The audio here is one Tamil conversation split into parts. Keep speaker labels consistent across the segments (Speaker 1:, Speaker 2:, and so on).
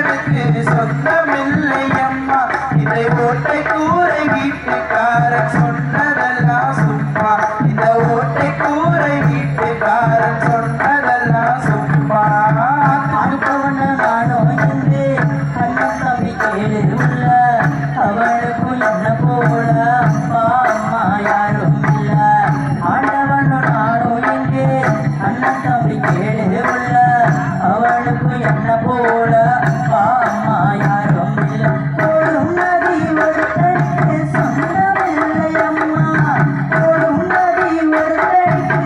Speaker 1: மனிதனுக்கு சொந்தமில்லை அம்மா இதை ஓட்டை கூரை வீட்டுக்காரன் சொன்னதெல்லாம் சும்மா. இந்த ஓட்டை கூரை வீட்டுக்காரன் சொன்னதெல்லாம் சும்மா.
Speaker 2: அனுபவன நானோ என்று அண்ணன் தம்பி கேடு உள்ள கருப்பு என்ன போல மாமா யாரும் ஓடும் நதி ஒரு தட்டு சொன்னவில்லை அம்மா ஓடும் நதி ஒரு தட்டு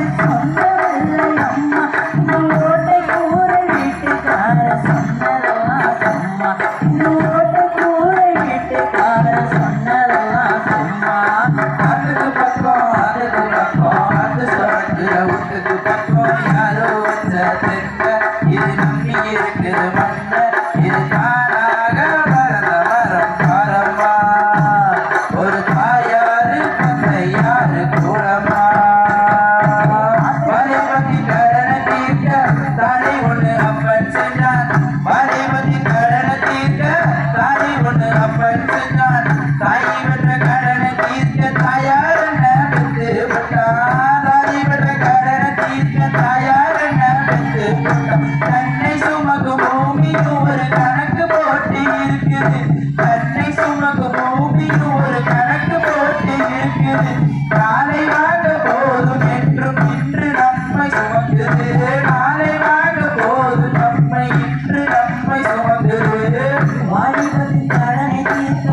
Speaker 1: காலை வாழ போதும் என்றும் இன்று நம்மை சுமந்தது. காலை வாழ போதும் நம்மை இன்று நம்மை சுமந்தது.
Speaker 2: வாலிபத்தின் கடனை தீர்க்க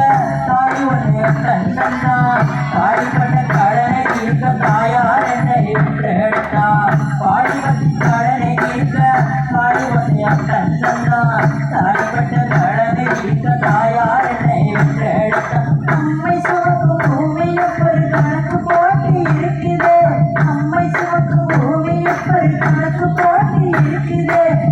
Speaker 2: தாய் ஒன்று கண்ணா தாய்பட்ட கடனை தீர்க்க தாயார் என்னை என்றெடுத்தார் வாலிபத்தின் கடனை தாய் for me to get